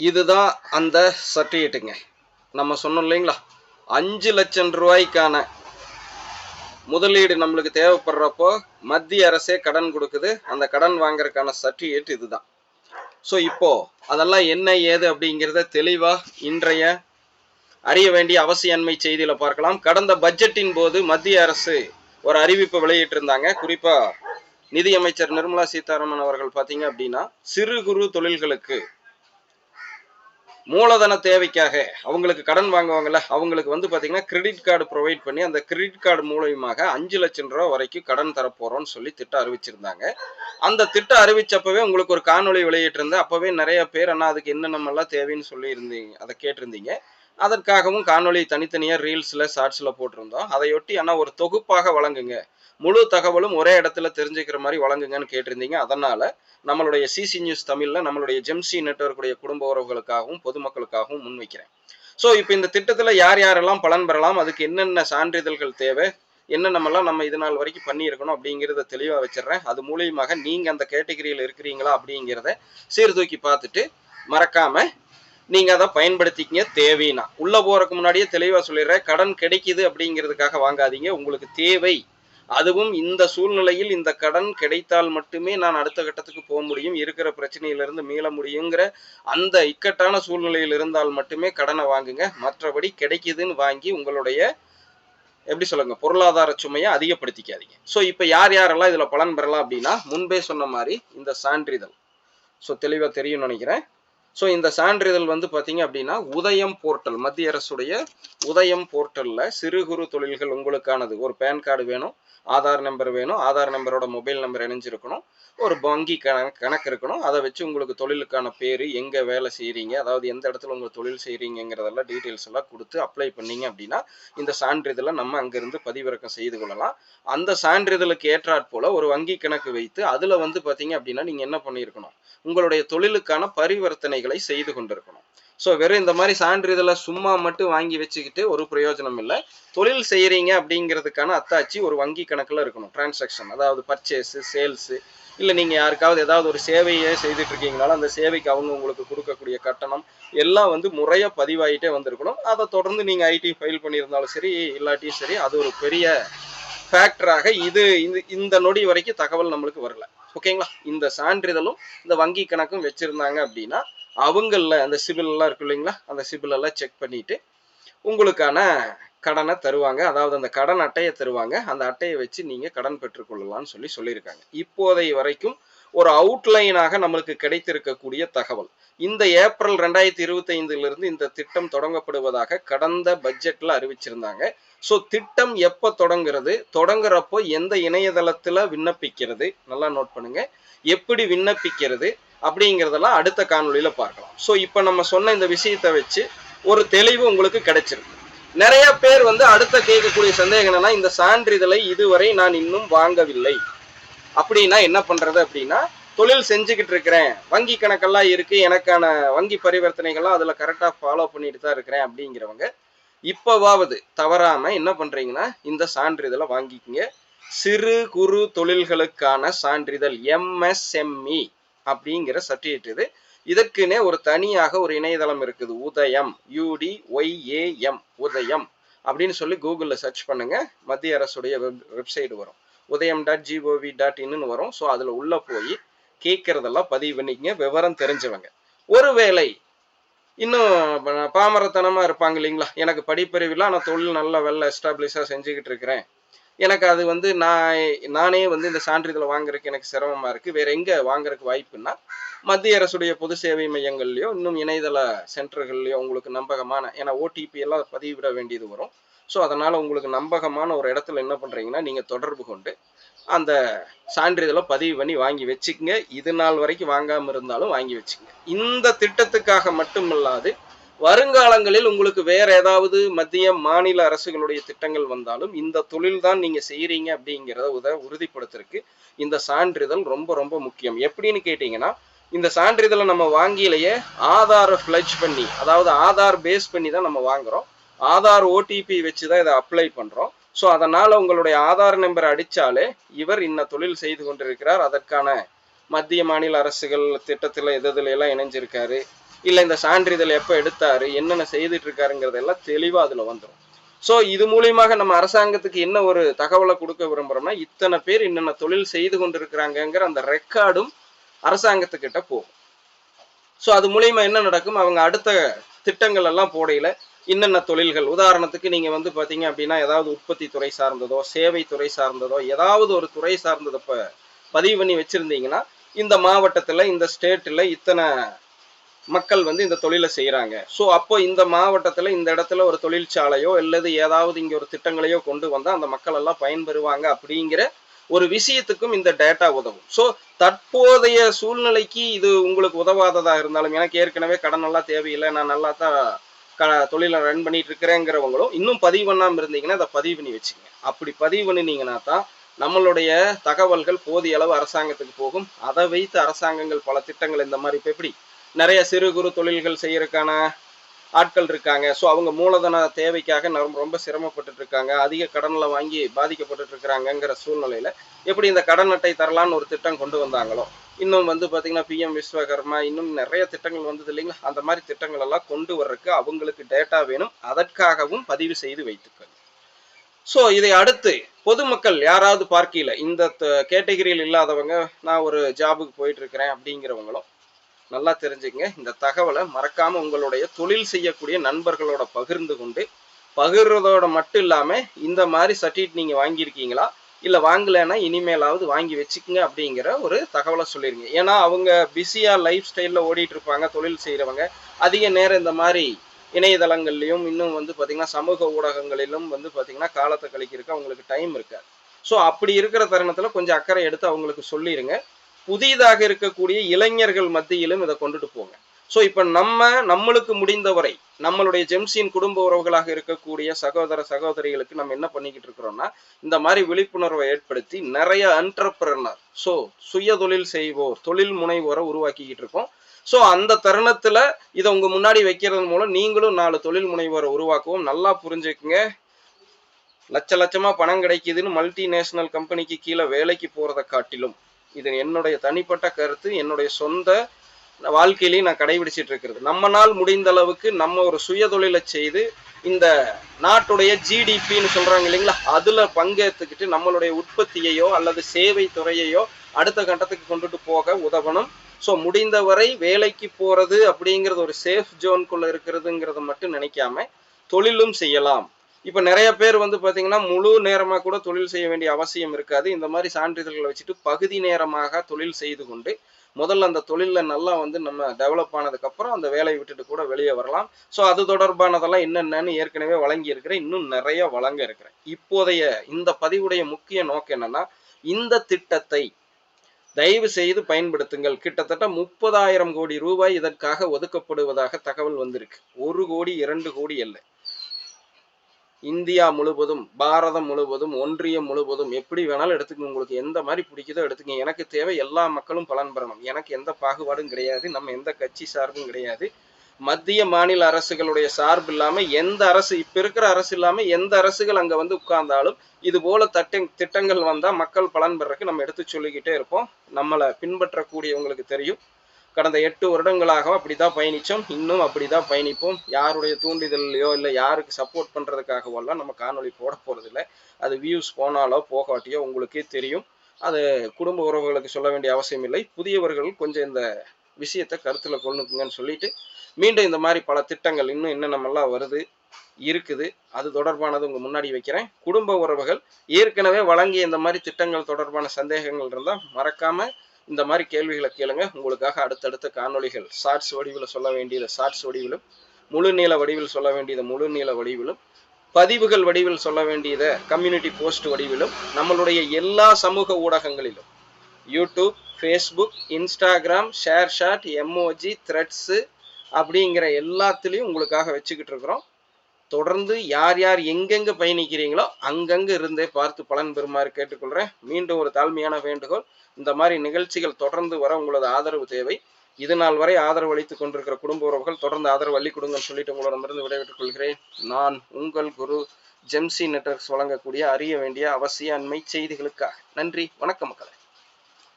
இதுதான் அந்த சர்டிஃபிகேட்டுங்க. நம்ம சொன்னோம் இல்லைங்களா? அஞ்சு லட்சம் ரூபாய்க்கான முதலீடு நம்மளுக்கு தேவைப்படுறப்போ மத்திய அரசே கடன் கொடுக்குது. அந்த கடன் வாங்குறதுக்கான சர்டிஃபிகேட் இதுதான். ஸோ இப்போ அதெல்லாம் என்ன ஏது அப்படிங்கிறத தெளிவாக இன்றைய அறிய வேண்டிய அவசியன்மை செய்தியில பார்க்கலாம். கடந்த பட்ஜெட்டின் போது மத்திய அரசு ஒரு அறிவிப்பு வெளியிட்டிருந்தாங்க. குறிப்பா நிதியமைச்சர் நிர்மலா சீதாராமன் அவர்கள் பார்த்தீங்க அப்படின்னா சிறு குறு தொழில்களுக்கு மூலதன தேவைக்காக அவங்களுக்கு கடன் வாங்குவாங்கல்ல அவங்களுக்கு வந்து பார்த்தீங்கன்னா கிரெடிட் கார்டு ப்ரொவைட் பண்ணி அந்த கிரெடிட் கார்டு மூலயமாக அஞ்சு லட்சம் ரூபா வரைக்கும் கடன் தரப்போறோம்னு சொல்லி திட்டம் அறிவிச்சிருந்தாங்க. அந்த திட்டம் அறிவிச்சப்பவே உங்களுக்கு ஒரு காணொலி வெளியிட்டிருந்தேன். அப்பவே நிறைய பேர் அண்ணா அதுக்கு என்னென்னமெல்லாம் தேவைன்னு சொல்லி இருந்தீங்க அதை கேட்டிருந்தீங்க. அதற்காகவும் காணொலி தனித்தனியாக ரீல்ஸில் ஷார்ட்ஸில் போட்டிருந்தோம். அதையொட்டி ஆனால் ஒரு தொகுப்பாக வழங்குங்க. முழு தகவலும் ஒரே இடத்துல தெரிஞ்சுக்கிற மாதிரி வழங்குங்கன்னு கேட்டிருந்தீங்க. அதனால நம்மளுடைய சிசி நியூஸ் தமிழ்ல நம்மளுடைய ஜெம்சி நெட்வொர்க்குடைய குடும்ப உறவுகளுக்காகவும் பொதுமக்களுக்காகவும் முன்வைக்கிறேன். ஸோ இப்போ இந்த திட்டத்துல யார் யாரெல்லாம் பலன் பெறலாம் அதுக்கு என்னென்ன சான்றிதழ்கள் தேவை என்னென்னமெல்லாம் நம்ம இது நாள் வரைக்கும் பண்ணியிருக்கணும் அப்படிங்கிறத தெளிவாக வச்சிடுறேன். அது மூலியமாக நீங்கள் அந்த கேட்டகரியில் இருக்கிறீங்களா அப்படிங்கிறத சீர்தூக்கி பார்த்துட்டு மறக்காம நீங்க அதை பயன்படுத்திக்கிங்க தேவைன்னா. உள்ள போறதுக்கு முன்னாடியே தெளிவாக சொல்லிடுறேன். கடன் கிடைக்குது அப்படிங்கிறதுக்காக வாங்காதீங்க. உங்களுக்கு தேவை. அதுவும் இந்த சூழ்நிலையில் இந்த கடன் கிடைத்தால் மட்டுமே நான் அடுத்த கட்டத்துக்கு போக முடியும். இருக்கிற பிரச்சனையிலிருந்து மீள முடியுங்கிற அந்த இக்கட்டான சூழ்நிலையில் இருந்தால் மட்டுமே கடனை வாங்குங்க. மற்றபடி கிடைக்குதுன்னு வாங்கி உங்களுடைய எப்படி சொல்லுங்க பொருளாதார சுமையை அதிகப்படுத்திக்காதீங்க. ஸோ இப்போ யார் யாரெல்லாம் இதில் பலன் பெறலாம் அப்படின்னா முன்பே சொன்ன மாதிரி இந்த சான்றிதழ். ஸோ தெளிவாக தெரியும்னு நினைக்கிறேன். ஸோ இந்த சான்றிதழ் வந்து பார்த்தீங்க அப்படின்னா உதயம் போர்ட்டல் மத்திய அரசுடைய உதயம் போர்ட்டலில் சிறு குறு தொழில்கள் உங்களுக்கானது. ஒரு பேன் கார்டு வேணும் ஆதார் நம்பர் வேணும் ஆதார் நம்பரோட மொபைல் நம்பர் இணைஞ்சிருக்கணும். ஒரு வங்கி கணக்கு கணக்கு இருக்கணும். அதை வச்சு உங்களுக்கு தொழிலுக்கான பேர் எங்கே வேலை செய்கிறீங்க அதாவது எந்த இடத்துல உங்கள் தொழில் செய்கிறீங்கிறதெல்லாம் டீட்டெயில்ஸ் எல்லாம் கொடுத்து அப்ளை பண்ணீங்க அப்படின்னா இந்த சான்றிதழை நம்ம அங்கேருந்து பதிவிறக்கம் செய்து கொள்ளலாம். அந்த சான்றிதழுக்கு ஏற்றாற் போல் ஒரு வங்கி கணக்கு வைத்து அதில் வந்து பார்த்தீங்க அப்படின்னா நீங்கள் என்ன பண்ணியிருக்கணும்? உங்களுடைய தொழிலுக்கான பரிவர்த்தனைகள் செய்து கொண்டிருக்கணும். ஸோ வெறும் இந்த மாதிரி சான்றிதழை சும்மா மட்டும் வாங்கி வச்சுக்கிட்டு ஒரு பிரயோஜனம் இல்லை. தொழில் செய்கிறீங்க அப்படிங்கிறதுக்கான அத்தாச்சி ஒரு வங்கி கணக்கில் இருக்கணும். டிரான்சாக்ஷன் அதாவது பர்ச்சேஸு சேல்ஸு இல்லை நீங்கள் யாருக்காவது ஏதாவது ஒரு சேவையை செய்துட்டு இருக்கீங்கனாலும் அந்த சேவைக்கு அவங்க உங்களுக்கு கொடுக்கக்கூடிய கட்டணம் எல்லாம் வந்து முறையாக பதிவாகிட்டே வந்திருக்கணும். அதை தொடர்ந்து நீங்கள் ஐடி ஃபைல் பண்ணியிருந்தாலும் சரி இல்லாட்டியும் சரி அது ஒரு பெரிய ஃபேக்டராக இது இந்த நொடி வரைக்கும் தகவல் நம்மளுக்கு வரல. ஓகேங்களா இந்த சான்றிதழும் இந்த வங்கி கணக்கும் வச்சுருந்தாங்க அப்படின்னா அவங்களில் அந்த சிபிலெல்லாம் இருக்கு இல்லைங்களா? அந்த சிபில் எல்லாம் செக் பண்ணிட்டு உங்களுக்கான கடனை தருவாங்க. அதாவது அந்த கடன் அட்டையை தருவாங்க. அந்த அட்டையை வச்சு நீங்கள் கடன் பெற்றுக்கொள்ளலாம்னு சொல்லி சொல்லியிருக்காங்க. இப்போதை வரைக்கும் ஒரு அவுட்லைனாக நம்மளுக்கு கிடைத்திருக்கக்கூடிய தகவல். இந்த ஏப்ரல் ரெண்டாயிரத்தி இருபத்தி இந்த திட்டம் தொடங்கப்படுவதாக கடந்த பட்ஜெட்டில் அறிவிச்சிருந்தாங்க. ஸோ திட்டம் எப்போ தொடங்குறது? தொடங்குறப்போ எந்த இணையதளத்தில் விண்ணப்பிக்கிறது? நல்லா நோட் பண்ணுங்க. எப்படி விண்ணப்பிக்கிறது? அப்படிங்கிறதெல்லாம் அடுத்த காணொலியில பார்க்கலாம். ஸோ இப்போ நம்ம சொன்ன இந்த விஷயத்தை வச்சு ஒரு தெளிவு உங்களுக்கு கிடைச்சிருக்கு. நிறைய பேர் வந்து அடுத்த கேட்கக்கூடிய சந்தேகம் என்னன்னா இந்த சான்றிதழை இதுவரை நான் இன்னும் வாங்கவில்லை. அப்படின்னா என்ன பண்றது அப்படின்னா தொழில் செஞ்சுக்கிட்டு இருக்கிறேன். வங்கி கணக்கெல்லாம் இருக்கு. எனக்கான வங்கி பரிவர்த்தனைகள்லாம் அதுல கரெக்டா ஃபாலோ பண்ணிட்டு தான் இருக்கிறேன் அப்படிங்கிறவங்க இப்பவாவது தவறாம என்ன பண்றீங்கன்னா இந்த சான்றிதழை வாங்கிக்கங்க. சிறு குறு தொழில்களுக்கான சான்றிதழ் எம்எஸ்எம்இ அப்படிங்கிற சர்டிஃபிகேட் இது. இதற்குனே ஒரு தனியாக ஒரு இணையதளம் இருக்குது. உதயம். யூடி ஒய்ஏஎம் உதயம். அப்படின்னு சொல்லி கூகுளில் சர்ச் பண்ணுங்க. மத்திய அரசுடைய வெப் வெப்சைட் வரும். உதயம் டாட் ஜிஓவி டாட் இன்னு வரும். ஸோ அதில் உள்ளே போய் கேட்குறதெல்லாம் பதிவு பண்ணிக்கங்க. விவரம் தெரிஞ்சவங்க. ஒருவேளை இன்னும் பாமரத்தனமாக இருப்பாங்க இல்லைங்களா? எனக்கு படிப்பறிவில் ஆனால் தொழில் நல்லா வெள்ள எஸ்டாப்ளிஷாக செஞ்சுக்கிட்டு இருக்கிறேன். எனக்கு அது வந்து நான் நானே வந்து இந்த சான்றிதழை வாங்குறதுக்கு எனக்கு சிரமமா இருக்கு. வேற எங்க வாங்குறதுக்கு வாய்ப்புன்னா மத்திய அரசுடைய பொது சேவை மையங்கள்லயோ இன்னும் இணையதள சென்டர்கள்லயோ உங்களுக்கு நம்பகமான ஏன்னா ஓடிபி எல்லாம் பதிவிட வேண்டியது வரும். ஸோ அதனால உங்களுக்கு நம்பகமான ஒரு இடத்துல என்ன பண்றீங்கன்னா நீங்க தொடர்பு கொண்டு அந்த சான்றிதழை பதிவு பண்ணி வாங்கி வச்சுக்கங்க. இது நாள் வரைக்கும் வாங்காம இருந்தாலும் வாங்கி வச்சுக்கங்க. இந்த திட்டத்துக்காக மட்டுமல்லாது வருங்காலங்களில் உங்களுக்கு வேற ஏதாவது மத்திய மாநில அரசுகளுடைய திட்டங்கள் வந்தாலும் இந்த தொழில் தான் நீங்க செய்யறீங்க அப்படிங்கிறத உத உறுதிப்படுத்துறதுக்கு இந்த சான்றிதழ் ரொம்ப ரொம்ப முக்கியம். எப்படின்னு கேட்டீங்கன்னா இந்த சான்றிதழை நம்ம வாங்கியிலேயே ஆதாரை ஃபிளஜ் பண்ணி அதாவது ஆதார் பேஸ் பண்ணி தான் நம்ம வாங்குறோம். ஆதார் ஓடிபி வச்சு தான் இதை அப்ளை பண்றோம். ஸோ அதனால உங்களுடைய ஆதார் நம்பர் அடிச்சாலே இவர் இன்ன தொழில் செய்து கொண்டிருக்கிறார். அதற்கான மத்திய மாநில அரசுகள் திட்டத்தில் எது எதுல எல்லாம் இணைஞ்சிருக்காரு இல்லை இந்த சான்றிதழ் எப்போ எடுத்தாரு என்னென்ன செய்துட்டு இருக்காருங்கிறதெல்லாம் தெளிவாக அதில் வந்துடும் ஸோ இது மூலியமாக நம்ம அரசாங்கத்துக்கு என்ன ஒரு தகவலை கொடுக்க விரும்புகிறோம்னா இத்தனை பேர் என்னென்ன தொழில் செய்து கொண்டிருக்கிறாங்கங்கிற அந்த ரெக்கார்டும் அரசாங்கத்துக்கிட்ட போகும். ஸோ அது மூலியமா என்ன நடக்கும்? அவங்க அடுத்த திட்டங்கள் எல்லாம் போடையில என்னென்ன தொழில்கள்? உதாரணத்துக்கு நீங்க வந்து பாத்தீங்க அப்படின்னா ஏதாவது உற்பத்தி துறை சார்ந்ததோ சேவை துறை சார்ந்ததோ ஏதாவது ஒரு துறை சார்ந்ததை இப்போ பதிவு பண்ணி வச்சிருந்தீங்கன்னா இந்த மாவட்டத்துல இந்த ஸ்டேட்ல இத்தனை மக்கள் வந்து இந்த தொழிலை செய்கிறாங்க ஸோ அப்போ இந்த மாவட்டத்தில் இந்த இடத்துல ஒரு தொழிற்சாலையோ அல்லது ஏதாவது இங்கே ஒரு திட்டங்களையோ கொண்டு வந்தால் அந்த மக்கள் எல்லாம் பயன்பெறுவாங்க அப்படிங்கிற ஒரு விஷயத்துக்கும் இந்த டேட்டா உதவும். ஸோ தற்போதைய சூழ்நிலைக்கு இது உங்களுக்கு உதவாததாக இருந்தாலும் எனக்கு ஏற்கனவே கடன் எல்லாம் தேவையில்லை நான் நல்லா தான் க தொழிலை ரன் பண்ணிட்டு இருக்கிறேங்கிறவங்களும் இன்னும் பதிவு பண்ணாமல் இருந்தீங்கன்னா அதை பதிவு பண்ணி வச்சுங்க அப்படி பதிவு பண்ணினீங்கன்னா தான் நம்மளுடைய தகவல்கள் போதிய அளவு அரசாங்கத்துக்கு போகும். அதை வைத்து அரசாங்கங்கள் பல திட்டங்கள் இந்த மாதிரி இப்போ எப்படி நிறைய சிறு குறு தொழில்கள் செய்யறதுக்கான ஆட்கள் இருக்காங்க. ஸோ அவங்க மூலதன தேவைக்காக ரொம்ப ரொம்ப சிரமப்பட்டுட்டு இருக்காங்க. அதிக கடனில் வாங்கி பாதிக்கப்பட்டு இருக்கிறாங்கங்கிற சூழ்நிலையில எப்படி இந்த கடன் அட்டை தரலான்னு ஒரு திட்டம் கொண்டு வந்தாங்களோ? இன்னும் வந்து பார்த்தீங்கன்னா பிஎம் விஸ்வகர்மா இன்னும் நிறைய திட்டங்கள் வந்தது இல்லைங்களா? அந்த மாதிரி திட்டங்கள் எல்லாம் கொண்டு வர்றதுக்கு அவங்களுக்கு டேட்டா வேணும். அதற்காகவும் பதிவு செய்து வைத்துக்கள் ஸோ இதை அடுத்து பொதுமக்கள் யாராவது பார்க்கல இந்த கேட்டகிரியில் இல்லாதவங்க நான் ஒரு ஜாபுக்கு போயிட்டு இருக்கிறேன் அப்படிங்கிறவங்களும் நல்லா தெரிஞ்சுக்கங்க. இந்த தகவலை மறக்காம உங்களுடைய தொழில் செய்யக்கூடிய நண்பர்களோட பகிர்ந்து கொண்டு பகிர்றதோட மட்டும் இல்லாம இந்த மாதிரி சர்டிஃபிகேட் நீங்க வாங்கியிருக்கீங்களா? இல்ல வாங்கலைன்னா இனிமேலாவது வாங்கி வச்சுக்கோங்க அப்படிங்கிற ஒரு தகவலை சொல்லிருங்க. ஏன்னா அவங்க பிஸியா லைஃப் ஸ்டைல்ல ஓடிட்டு இருப்பாங்க தொழில் செய்யறவங்க அதிக நேரம் இந்த மாதிரி இணையதளங்கள்லையும் இன்னும் வந்து பாத்தீங்கன்னா சமூக ஊடகங்களிலும் வந்து பாத்தீங்கன்னா காலத்தை கழிக்கிறதுக்கு அவங்களுக்கு டைம் இருக்காது. ஸோ அப்படி இருக்கிற தருணத்துல கொஞ்சம் அக்கறை எடுத்து அவங்களுக்கு சொல்லிடுங்க புதிதாக இருக்கக்கூடிய இளைஞர்கள் மத்தியிலும் இதை கொண்டுட்டு போங்க. ஸோ இப்போ நம்ம நம்மளுக்கு முடிந்தவரை நம்மளுடைய ஜெம்சியின் குடும்ப உறவுகளாக இருக்கக்கூடிய சகோதர சகோதரிகளுக்கு நம்ம என்ன பண்ணிக்கிட்டு இருக்கிறோம்னா இந்த மாதிரி விழிப்புணர்வை ஏற்படுத்தி நிறைய அன்டர்பிரனர் ஸோ சுய தொழில் செய்வோர் தொழில் முனைவோரை உருவாக்கிக்கிட்டு இருக்கோம். ஸோ அந்த தருணத்தில் இதை உங்கள் முன்னாடி வைக்கிறது மூலம் நீங்களும் நாலு தொழில் முனைவோரை உருவாக்குவோம் நல்லா புரிஞ்சுக்குங்க. லட்ச லட்சமாக பணம் கிடைக்குதுன்னு மல்டிநேஷனல் கம்பெனிக்கு கீழே வேலைக்கு போகிறத காட்டிலும். இது என்னுடைய தனிப்பட்ட கருத்து என்னுடைய சொந்த வாழ்க்கையிலையும் நான் கடைபிடிச்சிட்டு இருக்கிறது. நம்மனால் முடிந்த அளவுக்கு நம்ம ஒரு சுய தொழிலை செய்து இந்த நாட்டுடைய ஜிடிபின்னு சொல்றாங்க இல்லைங்களா அதுல பங்கேற்றுக்கிட்டு நம்மளுடைய உற்பத்தியையோ அல்லது சேவை துறையையோ அடுத்த கட்டத்துக்கு கொண்டுட்டு போக உதவணும். ஸோ முடிந்தவரை வேலைக்கு போறது அப்படிங்கிறது ஒரு சேஃப் ஜோனுக்குள்ள இருக்கிறதுங்கிறத மட்டும் நினைக்காம தொழிலும் செய்யலாம். இப்போ நிறைய பேர் வந்து பார்த்தீங்கன்னா முழு நேரமாக கூட தொழில் செய்ய வேண்டிய அவசியம் இருக்காது. இந்த மாதிரி சான்றிதழ்களை வச்சுட்டு பகுதி நேரமாக தொழில் செய்து கொண்டு முதல்ல அந்த தொழிலில் நல்லா வந்து நம்ம டெவலப் ஆனதுக்கப்புறம் அந்த வேலையை விட்டுட்டு கூட வெளியே வரலாம். ஸோ அது தொடர்பானதெல்லாம் என்னென்னு ஏற்கனவே வழங்கி இருக்கிறேன். இன்னும் நிறைய வழங்க இருக்கிறேன். இப்போதைய இந்த பதிவுடைய முக்கிய நோக்கம் என்னன்னா இந்த திட்டத்தை தயவு செய்து பயன்படுத்துங்கள். கிட்டத்தட்ட முப்பதாயிரம் கோடி ரூபாய் இதற்காக ஒதுக்கப்படுவதாக தகவல் வந்திருக்கு. ஒரு கோடி இரண்டு கோடி இல்லை இந்தியா முழுவதும் பாரதம் முழுவதும் ஒன்றியம் முழுவதும் எப்படி வேணாலும் எடுத்துக்கங்க. உங்களுக்கு எந்த மாதிரி பிடிக்குதோ எடுத்துக்கங்க. எனக்கு தேவை எல்லா மக்களும் பலன் பெறணும். எனக்கு எந்த பாகுபாடும் கிடையாது. நம்ம எந்த கட்சி சார்பும் கிடையாது. மத்திய மாநில அரசுகளுடைய சார்பு இல்லாம எந்த அரசு இப்ப இருக்கிற அரசு இல்லாம எந்த அரசுகள் அங்க வந்து உட்கார்ந்தாலும் இது போல தட்ட திட்டங்கள் வந்தா மக்கள் பலன் பெறக்கு நம்ம எடுத்து சொல்லிக்கிட்டே இருப்போம். நம்மளை பின்பற்றக்கூடியவங்களுக்கு தெரியும். கடந்த எட்டு வருடங்களாக அப்படிதான் பயணித்தோம் இன்னும் அப்படிதான் பயணிப்போம். யாருடைய தூண்டுதல்லையோ இல்லை யாருக்கு சப்போர்ட் பண்ணுறதுக்காகவோ எல்லாம் நம்ம காணொலி போட போகிறதில்ல அது வியூஸ் போனாலோ போகாட்டியோ உங்களுக்கே தெரியும். அது குடும்ப உறவுகளுக்கு சொல்ல வேண்டிய அவசியம் இல்லை. புதியவர்கள் கொஞ்சம் இந்த விஷயத்தை கருத்தில் கொள்ளுங்கன்னு சொல்லிட்டு மீண்டும் இந்த மாதிரி பல திட்டங்கள் இன்னும் என்னென்னமெல்லாம் வருது இருக்குது அது தொடர்பானது உங்கள் முன்னாடி வைக்கிறேன். குடும்ப உறவுகள் ஏற்கனவே வழங்கிய இந்த மாதிரி திட்டங்கள் தொடர்பான சந்தேகங்கள் இருந்தால் மறக்காமல் இந்த மாதிரி கேள்விகளை கேளுங்க. உங்களுக்காக அடுத்தடுத்த காணொளிகள் ஷார்ட்ஸ் வடிவில் சொல்ல வேண்டியது ஷார்ட்ஸ் வடிவிலும் முழு நீள வடிவில் சொல்ல வேண்டியது முழு நீள வடிவிலும் பதிவுகள் வடிவில் சொல்ல வேண்டியதை கம்யூனிட்டி போஸ்ட் வடிவிலும் நம்மளுடைய எல்லா சமூக ஊடகங்களிலும். YouTube Facebook Instagram share shot MOG Threads அப்படிங்கிற எல்லாத்துலேயும் உங்களுக்காக வச்சுக்கிட்டு இருக்கிறோம். தொடர்ந்து யார் யார் எங்கெங்க பயணிக்கிறீங்களோ அங்கங்க இருந்தே பார்த்து பலன் பெறுமாறு கேட்டுக்கொள்கிறேன் மீண்டும் ஒரு தாழ்மையான வேண்டுகோள். இந்த மாதிரி நிகழ்ச்சிகள் தொடர்ந்து வர உங்களது ஆதரவு தேவை. இது நாள் வரை ஆதரவு அளித்துக் கொண்டிருக்கிற குடும்ப உறவுகள் தொடர்ந்து ஆதரவு அள்ளி கொடுங்கன்னு சொல்லிட்டு உங்களிடமிருந்து விடைபெற்றுக் கொள்கிறேன். நான் உங்கள் குரு ஜெம்சி நெட்வொர்க்ஸ் வழங்கக்கூடிய அறிய வேண்டிய அவசிய அண்மை செய்திகளுக்காக. நன்றி. வணக்கம் மக்களே.